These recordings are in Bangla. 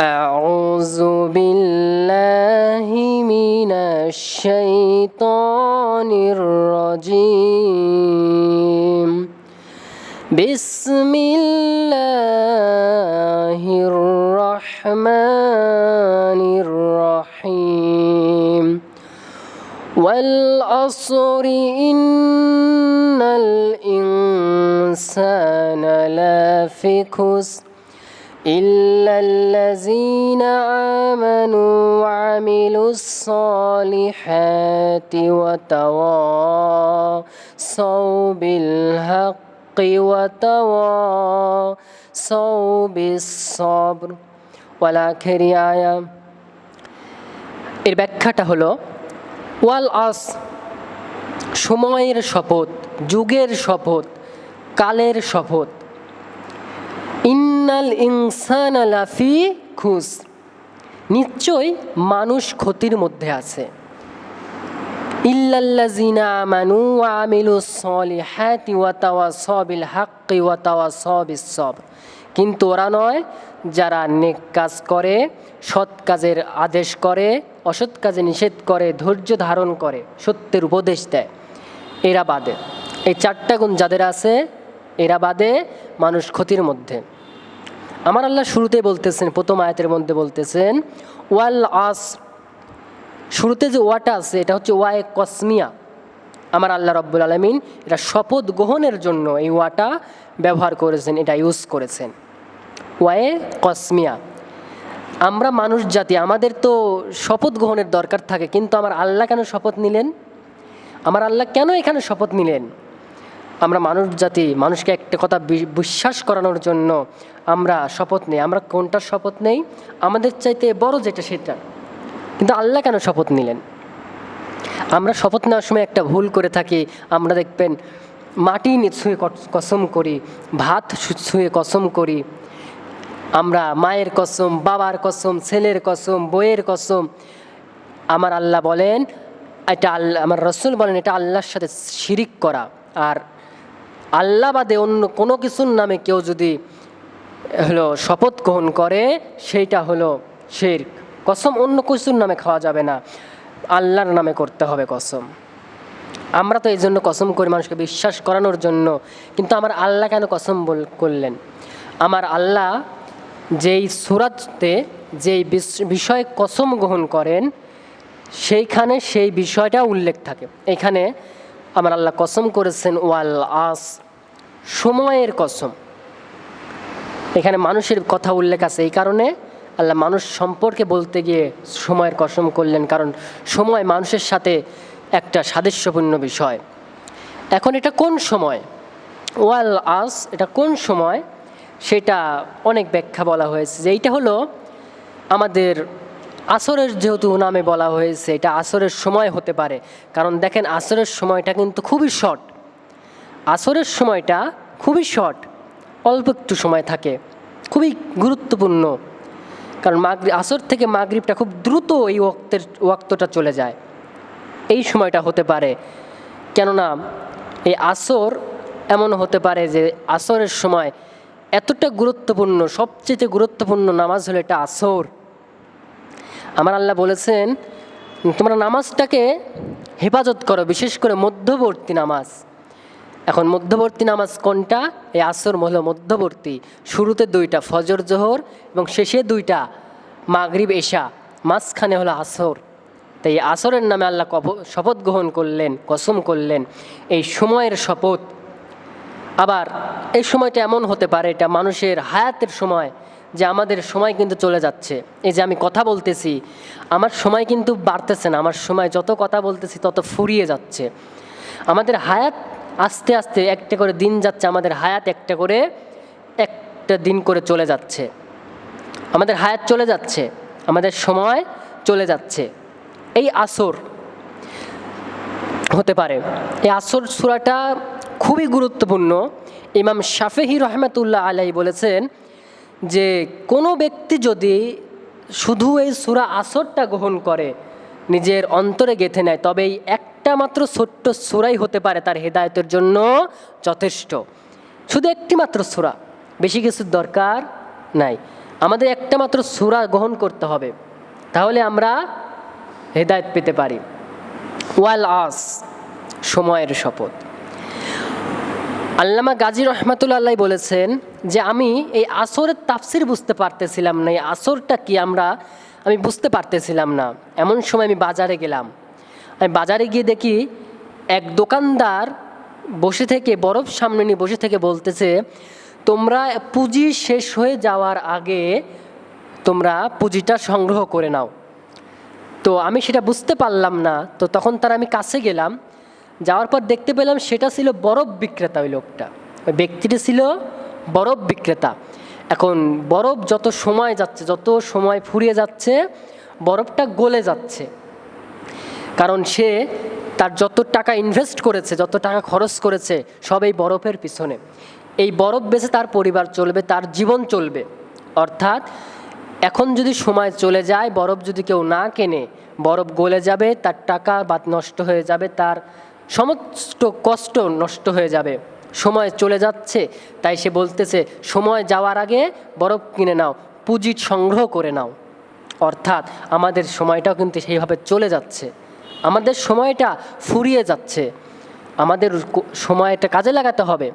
أعوذ بالله من الشيطان الرجيم. بسم الله الرحمن الرحيم. والعصر إن الإنسان لفي خسر إلا الذين آمنوا وعملوا الصالحات وتواصوا بالحق وتواصوا بالصبر والآخر آية এর ব্যাখ্যাটা হলো ওয়াল আস সময়ের শপথ যুগের শপথ কালের শপথ ইন্নাল ইনসান লাফি খুস। নিশ্চয়ই মানুষ ক্ষতির মধ্যে আছে। ইল্লাল্লাযিনা আমানু ওয়া আমিলুস সলিহাতি ওয়া তাওয়াসাউ বিল হাক্কি ওয়া তাওয়াসাউ বিস কিন্তু ওরা নয়, যারা নেক কাজ করে, সৎ কাজের আদেশ করে, অসৎ কাজে নিষেধ করে, ধৈর্য ধারণ করে, সত্যের উপদেশ দেয়, এরা বাদে। এই চারটা গুণ যাদের আছে, এরা বাদে মানুষ ক্ষতির মধ্যে। আমার আল্লাহ শুরুতে বলতেছেন, প্রথম আয়াতের মধ্যে বলতেছেন, ওয়াল আস, শুরুতে যে ওয়াটা আছে, এটা হচ্ছে ওয়াই কসমিয়া। আমার আল্লাহ রব্বুল আলমিন এটা শপথ গ্রহণের জন্য এই ওয়াটা ব্যবহার করেছেন, এটা ইউজ করেছেন। ওয়ায়ে কসমিয়া। আমরা মানুষ জাতি, আমাদের তো শপথ গ্রহণের দরকার থাকে, কিন্তু আমার আল্লাহ কেন শপথ নিলেন? আমার আল্লাহ কেন এখানে শপথ নিলেন? আমরা মানুষ জাতি, মানুষকে একটা কথা বিশ্বাস করানোর জন্য আমরা শপথ নেই। আমরা কোনটার শপথ নেই? আমাদের চাইতে বড় যেটা সেটা। কিন্তু আল্লাহ কেন শপথ নিলেন? আমরা শপথ নেওয়ার সময় একটা ভুল করে থাকি। আমরা দেখবেন মাটি ছুঁয়ে কসম করি, ভাত ছুঁয়ে কসম করি। আমরা মায়ের কসম, বাবার কসম, ছেলের কসম বইয়ের কসম। আমার আল্লাহ বলেন, এটা আল্লাহ আমার রসুল বলেন, এটা আল্লাহর সাথে শিরিক করা। আর আল্লাহ বাদে অন্য কোনো কিছুর নামে কেউ যদি, হলো, শপথ গ্রহণ করে, সেইটা হলো শের কসম অন্য কিছুর নামে খাওয়া যাবে না। আল্লাহর নামে করতে হবে কসম। আমরা তো এই জন্য কসম করি মানুষকে বিশ্বাস করানোর জন্য, কিন্তু আমার আল্লাহ কেন কসম বল করলেন? আমার আল্লাহ যেই সুরাতে যেই বিষয়ে কসম গ্রহণ করেন, সেইখানে সেই বিষয়টা উল্লেখ থাকে। এখানে আমার আল্লাহ কসম করেছেন, ওয়াল আস, সময়ের কসম। এখানে মানুষের কথা উল্লেখ আছে এই কারণে আল্লাহ মানুষ সম্পর্কে বলতে গিয়ে সময়ের কসম করলেন, কারণ সময় মানুষের সাথে একটা সাদৃশ্যপূর্ণ বিষয়। এখন এটা কোন সময়? ওয়াল আস, এটা কোন সময়? সেটা অনেক ব্যাখ্যা বলা হয়েছে যে এইটা হলো আমাদের আসরের যেহেতু নামে বলা হয়েছে, এটা আসরের সময় হতে পারে। কারণ দেখেন, আসরের সময়টা কিন্তু খুবই শর্ট আসরের সময়টা খুবই শর্ট অল্প একটু সময় থাকে। খুবই গুরুত্বপূর্ণ। কারণ মাগরি, আসর থেকে মাগরিবটা খুব দ্রুত এই ওক্তের ওয়াক্তটা চলে যায়। এই সময়টা হতে পারে। কেননা, এই আসর এমন হতে পারে যে, আসরের সময় এতটা গুরুত্বপূর্ণ, সবচেয়ে গুরুত্বপূর্ণ নামাজ হলো এটা আসর। আমার আল্লাহ বলেছেন, তোমরা নামাজটাকে হেফাজত করো, বিশেষ করে মধ্যবর্তী নামাজ। এখন মধ্যবর্তী নামাজ কোনটা? এই আসর হলো মধ্যবর্তী। শুরুতে দুইটা, ফজর, জোহর এবং শেষে দুইটা, মাগরিব, এশা। মাঝখানে হলো আসর। তাই আসরের নামে আল্লাহ শপথ গ্রহণ করলেন, কসম করলেন। এই সময়ের শপথ। আবার এই সময়টা এমন হতে পারে, এটা মানুষের হায়াতের সময়। যে আমাদের সময় কিন্তু চলে যাচ্ছে। এই যে আমি কথা বলতেছি, আমার সময় কিন্তু বাড়তেছে না। আমার সময় যত কথা বলতেছি তত ফুরিয়ে যাচ্ছে। আমাদের হায়াত আস্তে আস্তে একটা করে দিন যাচ্ছে, আমাদের হায়াত একটা করে একটা দিন করে চলে যাচ্ছে। আমাদের হায়াত চলে যাচ্ছে, আমাদের সময় চলে যাচ্ছে। এই আসর হতে পারে। এই আসর সুরাটা খুবই গুরুত্বপূর্ণ। ইমাম শাফেহি রহমতুল্লাহ আলাই বলেছেন যে কোনো ব্যক্তি যদি শুধু এই সুরা আসরটা গ্রহণ করে, নিজের অন্তরে গেঁথে নেয়, তবে এই একটা মাত্র ছোট্ট সুরাই হতে পারে তার হেদায়তের জন্য যথেষ্ট। শুধু একটি মাত্র সুরা, বেশি কিছুর দরকার নাই। আমাদের একটা মাত্র সুরা গ্রহণ করতে হবে, তাহলে আমরা হেদায়ত পেতে পারি। ওয়াল আস, সময়ের শপথ। আল্লামা গাজী রহমাতুল্লাহ বলেছেন যে আমি এই আসরের তাফসির বুঝতে পারতেছিলাম না, এই আসরটা কি আমরা, আমি বুঝতে পারতেছিলাম না। এমন সময় আমি বাজারে গেলাম। আমি বাজারে গিয়ে দেখি এক দোকানদার বসে থেকে, বরফ সামনে নিয়ে বসে থেকে বলতেছে, তোমরা পুঁজি শেষ হয়ে যাওয়ার আগে তোমরা পুঁজিটা সংগ্রহ করে নাও। তো আমি সেটা বুঝতে পারলাম না। তো তখন তার আমি কাছে গেলাম। যাওয়ার পর দেখতে পেলাম সেটা ছিল বরফ বিক্রেতা ওই লোকটা। ওই ব্যক্তিটি ছিল বরফ বিক্রেতা। এখন বরফ যত সময় যাচ্ছে, যত সময় ফুরিয়ে যাচ্ছে, বরফটা গলে যাচ্ছে। কারণ সে তার যত টাকা ইনভেস্ট করেছে, যত টাকা খরচ করেছে, সব এই বরফের পিছনে। এই বরফ বেছে তার পরিবার চলবে, তার জীবন চলবে। অর্থাৎ এখন যদি সময় চলে যায়, বরফ যদি কেউ না কেনে, বরফ গলে যাবে, তার টাকা বা নষ্ট হয়ে যাবে, তার সমস্ত কষ্ট নষ্ট হয়ে যাবে। সময় চলে যাচ্ছে, তাই সে বলতেছে, সময় যাওয়ার আগে বরফ কিনে নাও পুঁজি সংগ্রহ করে নাও। অর্থাৎ আমাদের সময়টাও কিন্তু সেইভাবে চলে যাচ্ছে। আমাদের সময়টা ফুরিয়ে যাচ্ছে। আমাদের সময়টা কাজে লাগাতে হবে।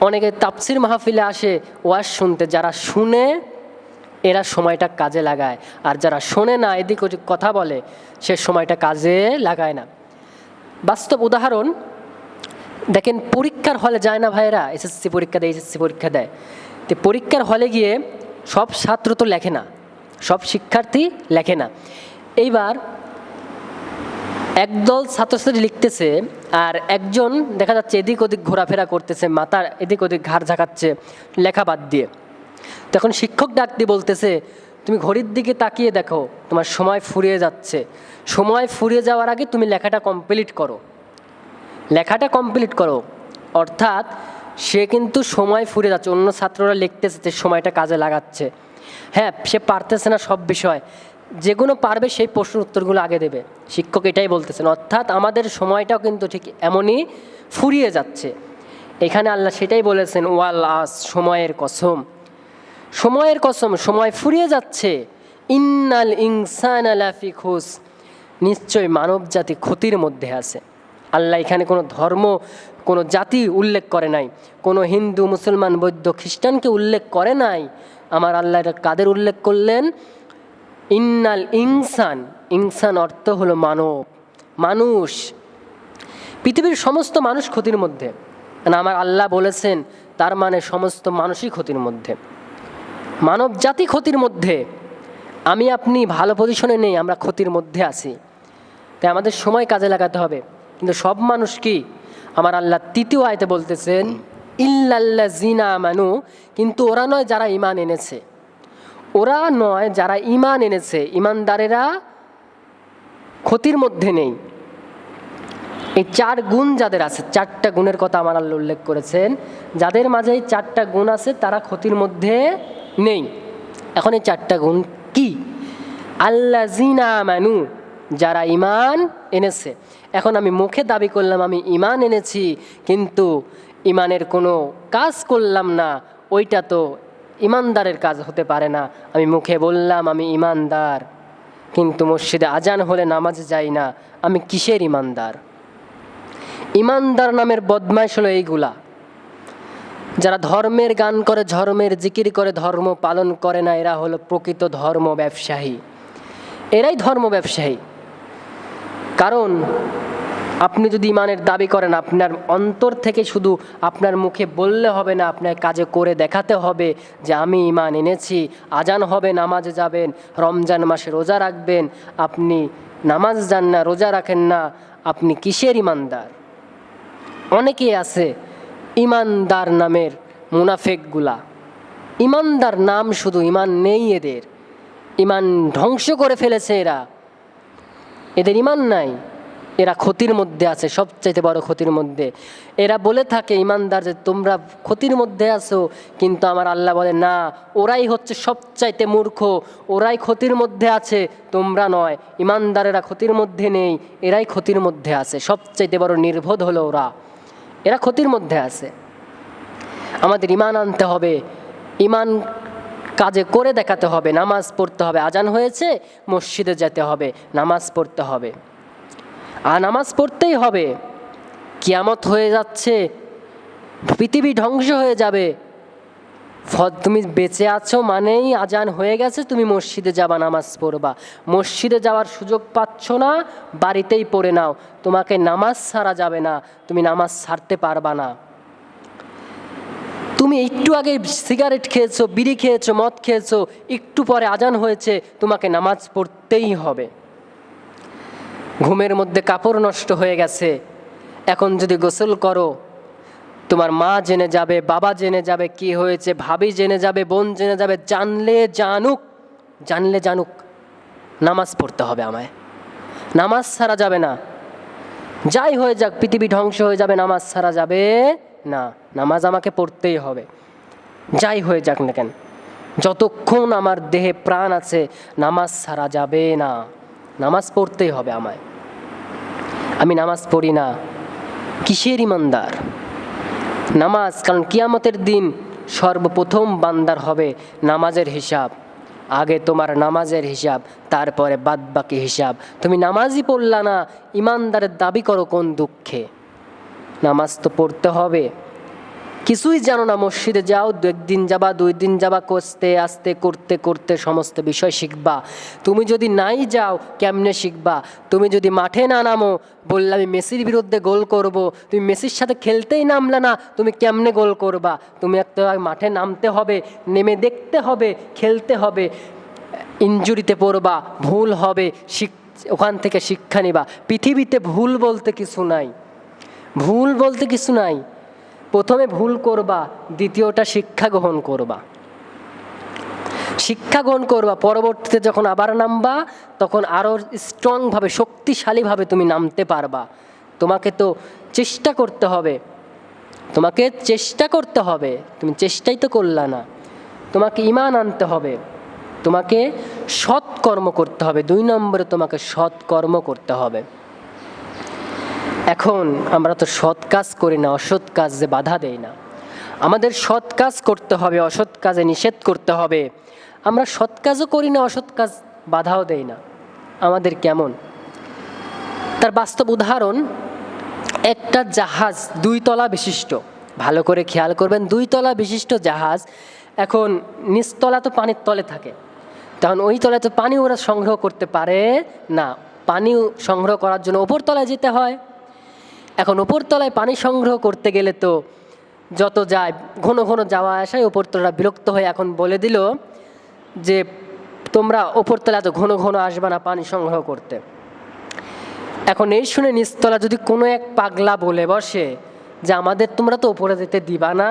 অনেকে তাপসির মাহফিলে আসে ওয়াজ শুনতে, যারা শুনে, এরা সময়টা কাজে লাগায়। আর যারা শোনে না, এদিক ওদিক কথা বলে, সে সময়টা কাজে লাগায় না। বাস্তব উদাহরণ, দেখেন পরীক্ষার হলে যায় না ভাইয়েরা, এসএসসি পরীক্ষা দেয়, এসএসসি পরীক্ষা দেয়। তো পরীক্ষার হলে গিয়ে সব ছাত্র তো লেখে না, সব শিক্ষার্থী লেখে না। এইবার একদল ছাত্রছাত্রী লিখতেছে আর একজন দেখা যাচ্ছে এদিক ওদিক ঘোরাফেরা করতেছে, মাথার এদিক ওদিক ঘাড় ঝাঁকাচ্ছে, লেখা বাদ দিয়ে। তখন শিক্ষক ডাক দিয়ে বলতেছে তুমি ঘড়ির দিকে তাকিয়ে দেখো, তোমার সময় ফুরিয়ে যাচ্ছে। সময় ফুরিয়ে যাওয়ার আগে তুমি লেখাটা কমপ্লিট করো। লেখাটা কমপ্লিট করো। অর্থাৎ সে কিন্তু সময় ফুরিয়ে যাচ্ছে, অন্য ছাত্ররা লিখতেছে সময়টা কাজে লাগাচ্ছে। হ্যাঁ সে পারতেছে না সব বিষয়। যেগুলো পারবে, সেই প্রশ্ন উত্তরগুলো আগে দেবে। শিক্ষক এটাই বলতেছেন, অর্থাৎ আমাদের সময়টাও কিন্তু ঠিক এমনই ফুরিয়ে যাচ্ছে। এখানে আল্লাহ সেটাই বলেছেন, ওয়াল আস, সময়ের কসম। সময়ের কসম, সময় ফুরিয়ে যাচ্ছে। ইন্নাল ইনসান আলাফি খুস। নিশ্চয় মানব জাতি ক্ষতির মধ্যে আছে। আল্লাহ এখানে কোনো ধর্ম, কোনো জাতি উল্লেখ করে নাই। কোনো হিন্দু, মুসলমান, বৌদ্ধ, খ্রিস্টানকে উল্লেখ করে নাই। আমার আল্লাহ এটা কাদের উল্লেখ করলেন? ইন্নাল ইনসান ইনসান অর্থ হলো মানব, মানুষ। পৃথিবীর সমস্ত মানুষ ক্ষতির মধ্যে। আমার আল্লাহ বলেছেন, তার মানে সমস্ত মানুষই ক্ষতির মধ্যে। মানব জাতি ক্ষতির মধ্যে, আমি আপনি ভালো পজিশনে নেই, আমরা ক্ষতির মধ্যে আছি। তাই আমাদের সময় কাজে লাগাতে হবে। কিন্তু সব মানুষ কি? আমার আল্লাহ তৃতীয় আয়তে বলতেছেন ইল্লাল্লা জিনা মানু কিন্তু ওরা নয় যারা ইমান এনেছে। ওরা নয় যারা ইমান এনেছে। ইমানদারেরা ক্ষতির মধ্যে নেই। এই চার গুণ যাদের আছে, চারটা গুণের কথা আমার আল্লাহ উল্লেখ করেছেন। যাদের মাঝে এই চারটা গুণ আছে, তারা ক্ষতির মধ্যে নেই। এখন এই চারটা গুণ কি? আল্লা জিনা মানু যারা ইমান এনেছে। এখন আমি মুখে দাবি করলাম, আমি ইমান এনেছি, কিন্তু ইমানের কোনো কাজ করলাম না, ওইটা তো ইমানদারের কাজ হতে পারে না। আমি মুখে বললাম, আমি ইমানদার কিন্তু মসজিদে আজান হলে নামাজে যাই না, আমি কিসের ইমানদার ইমানদার নামের বদমাইশ হলো এইগুলা। যারা ধর্মের গান করে, ধর্মের জিকির করে, ধর্ম পালন করে না, এরা হলো প্রকৃত ধর্ম ব্যবসায়ী। এরাই ধর্ম ব্যবসায়ী। কারণ আপনি যদি ইমানের দাবি করেন, আপনার অন্তর থেকে শুধু আপনার মুখে বললে হবে না, আপনার কাজে করে দেখাতে হবে যে আমি ইমান এনেছি, আজান হবে, নামাজে যাবেন, রমজান মাসে রোজা রাখবেন, আপনি নামাজ যান না, রোজা রাখেন না, আপনি কিসের ইমানদার? অনেকেই আছে ইমানদার নামের মুনাফেকগুলা। ইমানদার নাম শুধু ইমান নেই এদের। ইমান ধ্বংস করে ফেলেছে এরা। এদের ইমান নাই। এরা ক্ষতির মধ্যে আছে, সবচাইতে বড় ক্ষতির মধ্যে। এরা বলে থাকে ইমানদার যে, তোমরা ক্ষতির মধ্যে আছো, কিন্তু আমার আল্লাহ বলে, না, ওরাই হচ্ছে সবচাইতে মূর্খ। ওরাই ক্ষতির মধ্যে আছে, তোমরা নয়। ইমানদারেরা ক্ষতির মধ্যে নেই, এরাই ক্ষতির মধ্যে আছে। সবচাইতে বড় নির্বোধ হলো ওরা। এরা ক্ষতির মধ্যে আছে। আমাদের ইমান আনতে হবে ইমান কাজে করে দেখাতে হবে, নামাজ পড়তে হবে। আজান হয়েছে, মসজিদে যেতে হবে, নামাজ পড়তে হবে। আর নামাজ পড়তেই হবে। কিয়ামত হয়ে যাচ্ছে, পৃথিবী ধ্বংস হয়ে যাবে। তুমি বেঁচে আছো মানেই আজান হয়ে গেছে, তুমি মসজিদে যাবা, নামাজ পড়বা। মসজিদে যাওয়ার সুযোগ পাচ্ছ না, বাড়িতেই পড়ে নাও। তোমাকে নামাজ ছাড়া যাবে না, তুমি নামাজ ছাড়তে পারবা না। তুমি একটু আগে সিগারেট খেয়েছো, বিড়ি খেয়েছো, মদ খেয়েছো, একটু পরে আজান হয়েছে, তোমাকে নামাজ পড়তেই হবে। ঘুমের মধ্যে কাপড় নষ্ট হয়ে গেছে। এখন যদি গোসল করো তোমার মা জেনে যাবে, বাবা জেনে যাবে কি হয়েছে, ভাবি জেনে যাবে, বোন জেনে যাবে, জানলে জানুক জানলে জানুক। নামাজ পড়তে হবে আমায়। নামাজ ছাড়া যাবে না। যাই হয়ে যাক, পৃথিবী ধ্বংস হয়ে যাবে, নামাজ ছাড়া যাবে না। নামাজ আমাকে পড়তেই হবে। যাই হয়ে যাক না কেন। যতক্ষণ আমার দেহে প্রাণ আছে, নামাজ ছাড়া যাবে না। নামাজ পড়তেই হবে আমায়। আমি নামাজ পড়ি না। কিসের ইমানদার? নামাজ, কারণ কিয়ামতের দিন সর্বপ্রথম বান্দার হবে নামাজের হিসাব। আগে তোমার নামাজের হিসাব, তারপরে বাদ বাকি হিসাব। তুমি নামাজই পড়লা না, ইমানদারের দাবি করো কোন দুঃখে। নামাজ তো পড়তে হবে। কিছুই জানো না মসজিদে যাও, দু একদিন যাবা, দুই দিন যাবা, কষতে, আসতে, করতে করতে সমস্ত বিষয় শিখবা। তুমি যদি নাই যাও, কেমনে শিখবা? তুমি যদি মাঠে না নামো, বললে আমি মেসির বিরুদ্ধে গোল করব। তুমি মেসির সাথে খেলতেই নামলে না, তুমি কেমনে গোল করবা? তুমি একটা মাঠে নামতে হবে, নেমে দেখতে হবে, খেলতে হবে ইঞ্জুরিতে পড়বা, ভুল হবে, শিখ, ওখান থেকে শিক্ষা নিবা। পৃথিবীতে ভুল বলতে কিছু নাই। ভুল বলতে কিছু নাই। প্রথমে ভুল করবা, দ্বিতীয়টা শিক্ষা গ্রহণ করবা। শিক্ষা গ্রহণ করবা, পরবর্তীতে যখন আবার নামবা, তখন আরও স্ট্রংভাবে শক্তিশালীভাবে তুমি নামতে পারবা। তোমাকে তো চেষ্টা করতে হবে। তোমাকে চেষ্টা করতে হবে। তুমি চেষ্টাই তো করলা না। তোমাকে ইমান আনতে হবে। তোমাকে সৎকর্ম করতে হবে। দুই নম্বরে তোমাকে সৎকর্ম করতে হবে। এখন আমরা তো সৎ কাজ করি না, অসৎ কাজে বাধা দেই না। আমাদের সৎ কাজ করতে হবে, অসৎ কাজে নিষেধ করতে হবে। আমরা সৎ কাজও করি না, অসৎ কাজ বাধাও দেই না। আমাদের কেমন? তার বাস্তব উদাহরণ, একটা জাহাজ দুই তলা বিশিষ্ট। ভালো করে খেয়াল করবেন, দুই তলা বিশিষ্ট জাহাজ এখন নিচতলা তো পানির তলে থাকে। তখন ওই তলায় তো পানি ওরা সংগ্রহ করতে পারে না। পানি সংগ্রহ করার জন্য ওপর তলায় যেতে হয়। এখন উপরতলায় পানি সংগ্রহ করতে গেলে তো যত যায়, ঘন ঘন যাওয়া আসায় ওপরতলা বিরক্ত হয়ে এখন বলে দিল যে, তোমরা ওপরতলা এত ঘন ঘন আসবে না পানি সংগ্রহ করতে। এখন এই শুনে নিচতলা যদি কোনো এক পাগলা বলে বসে যে, আমাদের তোমরা তো ওপরে যেতে দিবা না,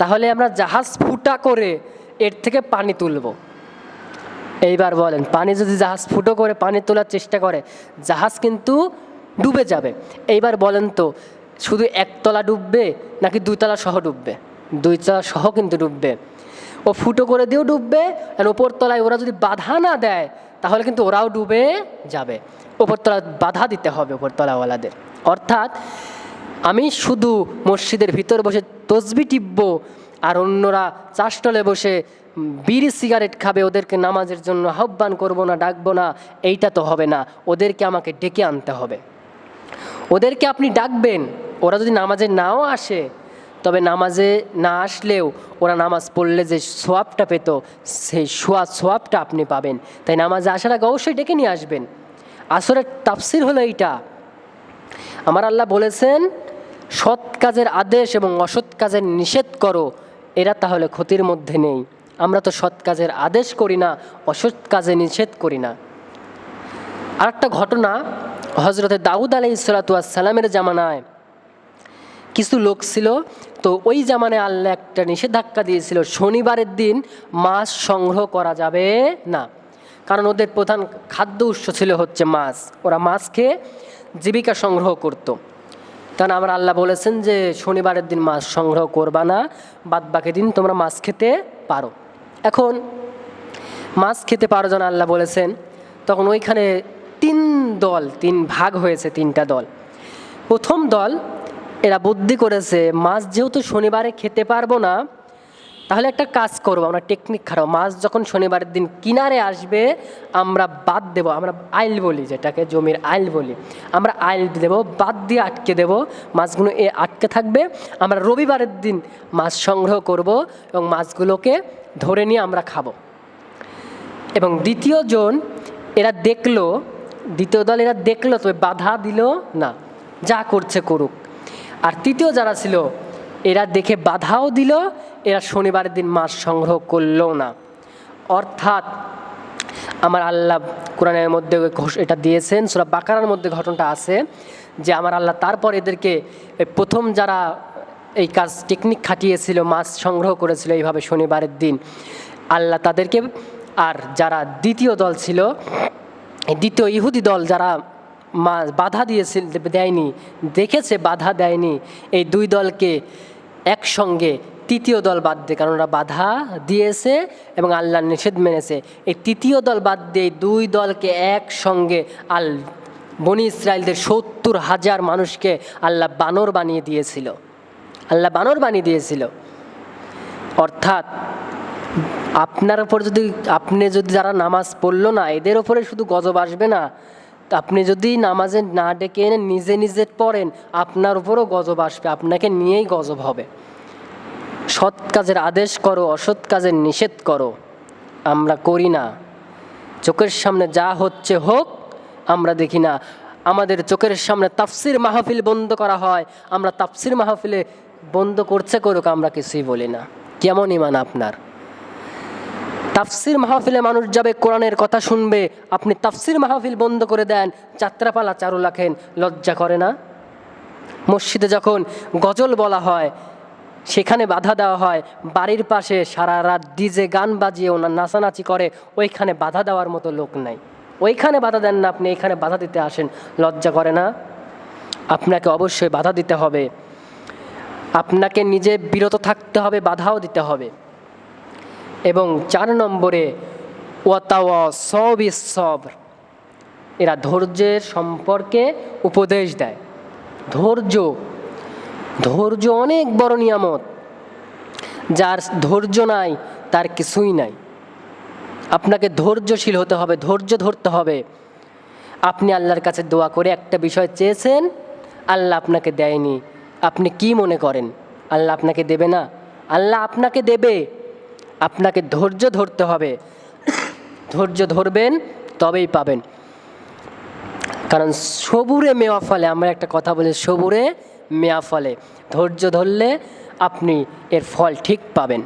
তাহলে আমরা জাহাজ ফুটা করে এর থেকে পানি তুলব। এইবার বলেন, পানি যদি জাহাজ ফুটো করে পানি তোলার চেষ্টা করে, জাহাজ কিন্তু ডুবে যাবে। এইবার বলেন তো, শুধু একতলা ডুববে নাকি দুইতলা সহ ডুববে? দুইতলা সহ কিন্তু ডুববে। ও ফুটো করে দিয়েও ডুববে, আর ওপর তলায় ওরা যদি বাধা না দেয়, তাহলে কিন্তু ওরাও ডুবে যাবে। ওপরতলা বাধা দিতে হবে ওপরতলাওয়ালাদের। অর্থাৎ আমি শুধু মসজিদের ভিতর বসে তসবি টিপব, আর অন্যরা চাষটলে বসে বিড়ি সিগারেট খাবে, ওদেরকে নামাজের জন্য আহ্বান করব না, ডাকবো না, এইটা তো হবে না। ওদেরকে আমাকে ডেকে আনতে হবে। ওদেরকে আপনি ডাকবেন, ওরা যদি নামাজে নাও আসে, তবে নামাজে না আসলেও ওরা নামাজ পড়লে যে সোয়াবটা পেত, সেই সোয়া, সোয়াবটা আপনি পাবেন। তাই নামাজে আসার আগে অবশ্যই ডেকে নিয়ে আসবেন। আসরের তাফসির হলো এইটা। আমার আল্লাহ বলেছেন, সৎ কাজের আদেশ এবং অসৎ কাজের নিষেধ করো, এরা তাহলে ক্ষতির মধ্যে নেই। আমরা তো সৎ কাজের আদেশ করি না, অসৎ কাজে নিষেধ করি না। আরেকটা ঘটনা হজরতে দাউদ আলাই সালামের জামানায়। কিছু লোক ছিল, তো ওই জামানায় আল্লাহ একটা নিষেধাজ্ঞা দিয়েছিল, শনিবারের দিন মাছ সংগ্রহ করা যাবে না। কারণ ওদের প্রধান খাদ্য উৎস ছিল হচ্ছে মাছ। ওরা মাছ খেয়ে জীবিকা সংগ্রহ করত। কারণ আমরা আল্লাহ বলেছেন যে, শনিবারের দিন মাছ সংগ্রহ করবা না বাদ বাকি দিন তোমরা মাছ খেতে পারো। এখন মাছ খেতে পারো যেন আল্লাহ বলেছেন, তখন ওইখানে তিন দল, তিন ভাগ হয়েছে তিনটা দল। প্রথম দল, এরা বুদ্ধি করেছে, মাছ যেহেতু শনিবারে খেতে পারব না, তাহলে একটা কাজ করব, আমরা টেকনিক খারাপ মাছ যখন শনিবারের দিন কিনারে আসবে, আমরা বাদ দেব, আমরা আইল বলি যেটাকে, জমির আইল বলি। আমরা আইল দেব, বাদ দিয়ে আটকে দেব, মাছগুলো এ আটকে থাকবে। আমরা রবিবারের দিন মাছ সংগ্রহ করব এবং মাছগুলোকে ধরে নিয়ে আমরা খাব। এবং দ্বিতীয় জন, এরা দেখল দ্বিতীয় দল এরা দেখল, তবে বাধা দিল না। যা করছে করুক। আর তৃতীয় যারা ছিল, এরা দেখে বাধাও দিল, এরা শনিবারের দিন মাছ সংগ্রহ করল না। অর্থাৎ আমার আল্লাহ কোরআনের মধ্যে এটা দিয়েছেন, সুরা বাকারার মধ্যে ঘটনাটা আছে যে আমার আল্লাহ তারপর এদেরকে প্রথম যারা এই কাজ টেকনিক খাটিয়েছিল, মাছ সংগ্রহ করেছিল এইভাবে শনিবারের দিন, আল্লাহ তাদেরকে, আর যারা দ্বিতীয় দল ছিল দ্বিতীয় ইহুদি দল যারা মা, বাধা দিয়েছিল দেয়নি, দেখেছে, বাধা দেয়নি, এই দুই দলকে একসঙ্গে তৃতীয় দল বাদ দিয়ে, কারণ ওরা বাধা দিয়েছে এবং আল্লাহর নিষেধ মেনেছে। এই তৃতীয় দল বাদ দিয়ে দুই দলকে একসঙ্গে আল, বনি ইসরায়েলদের সত্তর হাজার মানুষকে আল্লাহ বানর বানিয়ে দিয়েছিল। আল্লাহ বানর বানিয়ে দিয়েছিল। অর্থাৎ আপনার ওপর যদি, আপনি যদি যারা নামাজ পড়ল না, এদের ওপরে শুধু গজব আসবে না। আপনি যদি নামাজে না ডেকে এনে নিজে নিজে পড়েন, আপনার উপরও গজব আসবে, আপনাকে নিয়েই গজব হবে। সৎ কাজের আদেশ করো, অসৎ কাজের নিষেধ করো। আমরা করি না। চোখের সামনে যা হচ্ছে হোক, আমরা দেখি না। আমাদের চোখের সামনে তাফসির মাহফিল বন্ধ করা হয়। আমরা তাফসির মাহফিলে বন্ধ করছে করুক, আমরা কিছুই বলি না। কেমন ইমান আপনার? তাফসির মাহফিলে মানুষ যাবে, কোরআনের কথা শুনবে। আপনি তাফসির মাহফিল বন্ধ করে দেন যাত্রাপালা চারু লাখেন লজ্জা করে না? মসজিদে যখন গজল বলা হয়, সেখানে বাধা দেওয়া হয়, বাড়ির পাশে সারা রাত ডিজে গান বাজিয়ে ওনার নাচানাচি করে, ওইখানে বাধা দেওয়ার মতো লোক নাই। ওইখানে বাধা দেন না আপনি, এখানে বাধা দিতে আসেন, লজ্জা করে না? আপনাকে অবশ্যই বাধা দিতে হবে। আপনাকে নিজে বিরত থাকতে হবে, বাধাও দিতে হবে। এবং চার নম্বরে, ওয়াতাওয়া সব সব এরা ধৈর্যের সম্পর্কে উপদেশ দেয়। ধৈর্য ধৈর্য অনেক বড় নিয়ামত। যার ধৈর্য নাই, তার কিছুই নাই। আপনাকে ধৈর্যশীল হতে হবে, ধৈর্য ধরতে হবে। আপনি আল্লাহর কাছে দোয়া করে একটা বিষয় চেয়েছেন, আল্লাহ আপনাকে দেয়নি। আপনি কি মনে করেন? আল্লাহ আপনাকে দেবে না? আল্লাহ আপনাকে দেবে। আপনাকে ধৈর্য ধরতে হবে। ধৈর্য ধরবেন, তবেই পাবেন। কারণ সবুরে মেয়া ফলে, আমরা একটা কথা বলি, সবুরে মেয়া ফলে। ধৈর্য ধরলে আপনি এর ফল ঠিক পাবেন।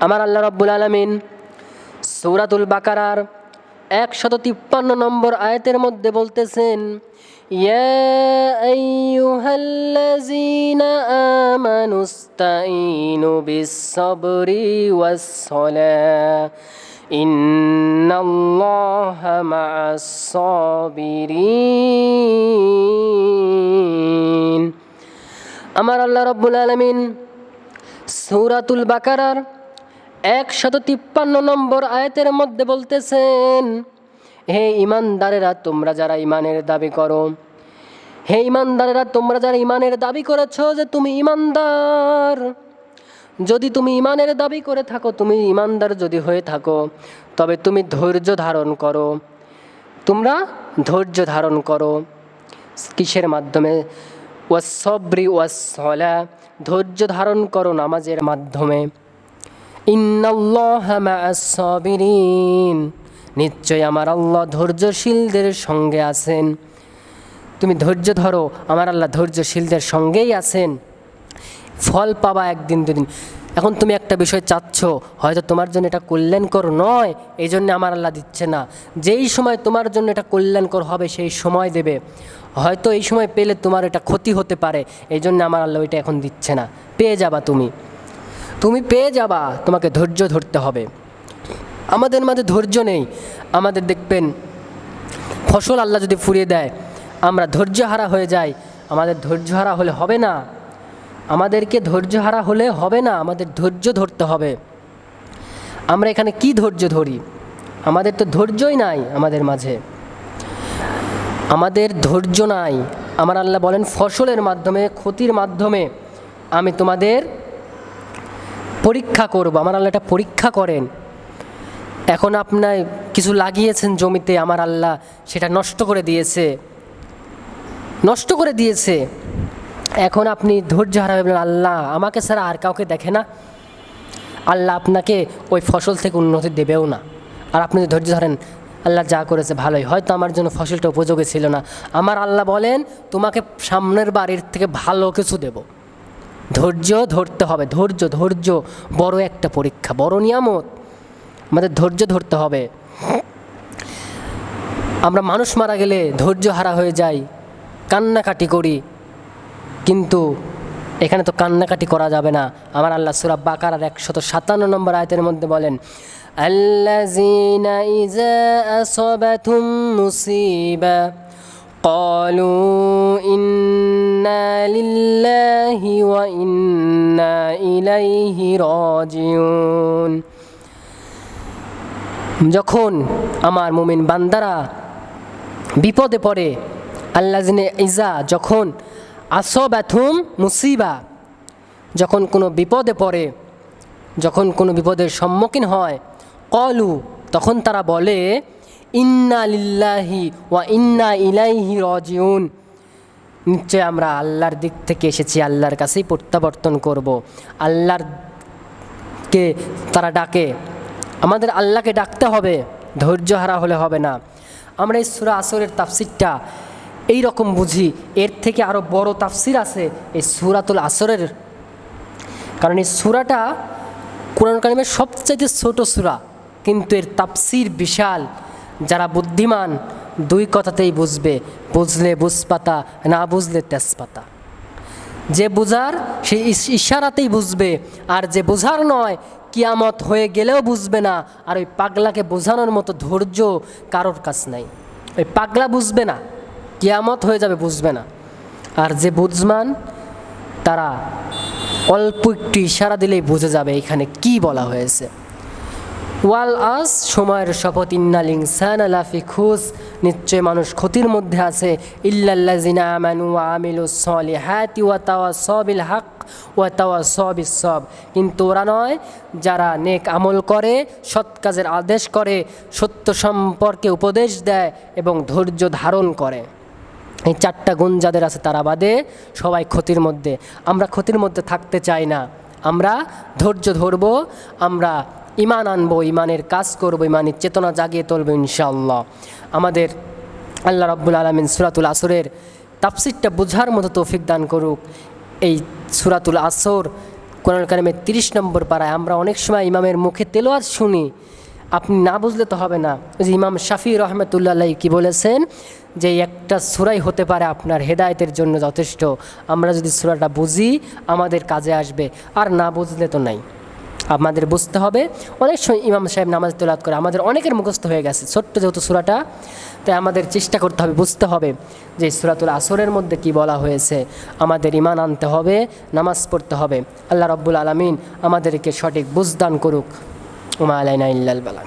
আমার আল্লাহ রব্বুল আলমিন সৌরাতুল বাকারার একশত তিপ্পান্ন নম্বর আয়াতের মধ্যে বলতেছেন ইয়া আইয়ুহাল্লাযীনা আমানুস্তাঈনু বিস-সাবরি ওয়াস-সালাহ ইন্নাল্লাহা মা'আস সাবিরিন আমার আল্লাহ রব্বুল আলমিন সৌরাতুল বাকারার একশত তিপ্পান্ন নম্বর আয়াতের মধ্যে বলতেছেন হে ইমানদারেরা, তোমরা যারা ইমানের দাবি করো, হে ইমানদারেরা, তোমরা যারা ইমানের দাবি করেছ যে তুমি ইমানদার যদি তুমি ইমানের দাবি করে থাকো, তুমি ইমানদার যদি হয়ে থাকো, তবে তুমি ধৈর্য ধারণ করো। তোমরা ধৈর্য ধারণ করো। কিসের মাধ্যমে? ওয়াসবরি ওয়াসলা ধৈর্য ধারণ করো নামাজের মাধ্যমে। ইন্নাল্লাহা মা'আস সাবিরিন নিশ্চয় আমার আল্লাহ ধৈর্যশীলদের সঙ্গে আছেন। তুমি ধৈর্য ধরো, আমার আল্লাহ ধৈর্যশীলদের সঙ্গেই আছেন। ফল পাবা একদিন দুদিন। এখন তুমি একটা বিষয় চাচ্ছ, হয়তো তোমার জন্য এটা কল্যাণকর নয় এই জন্য আমার আল্লাহ দিচ্ছে না। যেই সময় তোমার জন্য এটা কল্যাণকর হবে, সেই সময় দেবে। হয়তো এই সময় পেলে তোমার এটা ক্ষতি হতে পারে এই জন্য আমার আল্লাহ ওইটা এখন দিচ্ছে না। পেয়ে যাবা তুমি। তুমি পেয়ে যাবা, তোমাকে ধৈর্য ধরতে হবে। আমাদের মাঝে ধৈর্য নেই। আমাদের দেখবেন ফসল আল্লাহ যদি ফুরিয়ে দেয়, আমরা ধৈর্যহারা হয়ে যাই। আমাদের ধৈর্যহারা হলে হবে না। আমাদেরকে ধৈর্যহারা হলে হবে না। আমাদের ধৈর্য ধরতে হবে। আমরা এখানে কি ধৈর্য ধরি? আমাদের তো ধৈর্যই নাই আমাদের মাঝে। আমাদের ধৈর্য নাই। আমার আল্লাহ বলেন, ফসলের মাধ্যমে, ক্ষতির মাধ্যমে আমি তোমাদের পরীক্ষা করব। আমার আল্লাহ এটা পরীক্ষা করেন। এখন আপনার কিছু লাগিয়েছেন জমিতে, আমার আল্লাহ সেটা নষ্ট করে দিয়েছে। নষ্ট করে দিয়েছে। এখন আপনি ধৈর্য হারাবেন আল্লাহ আমাকে ছাড়া আর কাউকে দেখে না। আল্লাহ আপনাকে ওই ফসল থেকে উন্নতি দেবেও না। আর আপনি যদি ধৈর্য ধরেন, আল্লাহ যা করেছে ভালোই। হয়তো আমার জন্য ফসলটা উপযোগী ছিল না। আমার আল্লাহ বলেন, তোমাকে সামনের বাড়ির থেকে ভালো কিছু দেব। ধৈর্য ধরতে হবে। ধৈর্য ধৈর্য, বড় একটা পরীক্ষা, বড় নিয়ামত। আমাদের ধৈর্য ধরতে হবে আমরা মানুষ মারা গেলে ধৈর্য হারা হয়ে যাই কান্নাকাটি করি কিন্তু এখানে তো কান্নাকাটি করা যাবে না আমার আল্লাহ সুরা বাকারার একশত সাতান্ন নম্বর আয়তের মধ্যে বলেন الذين إذا أصابتهم مصيبة قالوا إنا لله وإنا إليه راجعون যখন আমার মুমিন বান্দারা বিপদে পড়ে আল্লাজিনে ইজা যখন আসবাথুম মুসিবা, যখন কোনো বিপদে পড়ে, যখন কোনো বিপদের সম্মুখীন হয় কলু তখন তারা বলে, ইন্না লিল্লাহি ওয়া ইন্না ইলাইহি রজিউন। নিশ্চয় আমরা আল্লাহর দিক থেকে এসেছি, আল্লাহর কাছেই প্রত্যাবর্তন করব। আল্লাহর কে তারা ডাকে। আমাদের আল্লাহকে ডাকতে হবে, ধৈর্য হারা হলে হবে না। আমরা এই সুরা আসরের তাফসিরটা এই রকম বুঝি, এর থেকে আরও বড় তাফসির আছে এই সুরাতুল আসরের। কারণ এই সুরাটা কোরআন কারিমের সবচাইতে ছোট সুরা, কিন্তু এর তাফসির বিশাল। যারা বুদ্ধিমান, দুই কথাতেই বুঝবে, বুঝলে বুঝপাতা, না বুঝলে তেজপাতা। যে বুঝার, সে ইশারাতেই বুঝবে, আর যে বোঝার নয় কিয়ামত হয়ে গেলেও বুঝবে না। আর ওই পাগলাকে বোঝানোর মতো ধৈর্য কারোর কাছ নাই। ওই পাগলা বুঝবে না, কিয়ামত হয়ে যাবে বুঝবে না। আর যে বুঝমান, তারা অল্প একটু ইশারা দিলেই বুঝে যাবে এখানে কি বলা হয়েছে। ওয়াল আস, সময়ের শপথ, ইন্নাল ইনসান আলাফি খুস, নিশ্চয় মানুষ ক্ষতির মধ্যে আছে। ইল্লাল্লাজিনা আমানু আমিলু সলিহাতি ওয়া তাওয়াসাবিল হক ওয়া তাওয়াসাবিস সব কিন্তু ওরা নয়, যারা নেক আমল করে, সৎ কাজের আদেশ করে, সত্য সম্পর্কে উপদেশ দেয় এবং ধৈর্য ধারণ করে। এই চারটা গুণ যাদের আছে তারা বাদে সবাই ক্ষতির মধ্যে। আমরা ক্ষতির মধ্যে থাকতে চাই না। আমরা ধৈর্য ধরবো, আমরা ইমান আনব ইমানের কাজ করব ইমানের চেতনা জাগিয়ে তুলবো ইনশাআল্লাহ। আমাদের আল্লাহ রব্বুল আলমিন সুরাতুল আসরের তাফসিরটা বোঝার মতো তৌফিক দান করুক। এই সুরাতুল আসর কোরআন কারিমের তিরিশ নম্বর পাড়ায় আমরা অনেক সময় ইমামের মুখে তেলোয়ার শুনি। আপনি না বুঝলে তো হবে না। যে ইমাম শাফি রহমতুল্লাহ কি বলেছেন যে একটা সুরাই হতে পারে আপনার হেদায়তের জন্য যথেষ্ট। আমরা যদি সুরাটা বুঝি, আমাদের কাজে আসবে। আর না বুঝলে তো নাই। আমাদের বুঝতে হবে। অনেক সময় ইমাম সাহেব নামাজ তোলাত করে আমাদের অনেকের মুখস্থ হয়ে গেছে। ছোট্ট যেহেতু সুরাটা তাই আমাদের চেষ্টা করতে হবে, বুঝতে হবে যে সুরাতুল আসরের মধ্যে কি বলা হয়েছে। আমাদের ইমান আনতে হবে, নামাজ পড়তে হবে। আল্লাহ রব্বুল আলমিন আমাদেরকে সঠিক বুঝদান করুক। উমা আলাইনা ইল্লাল বালা।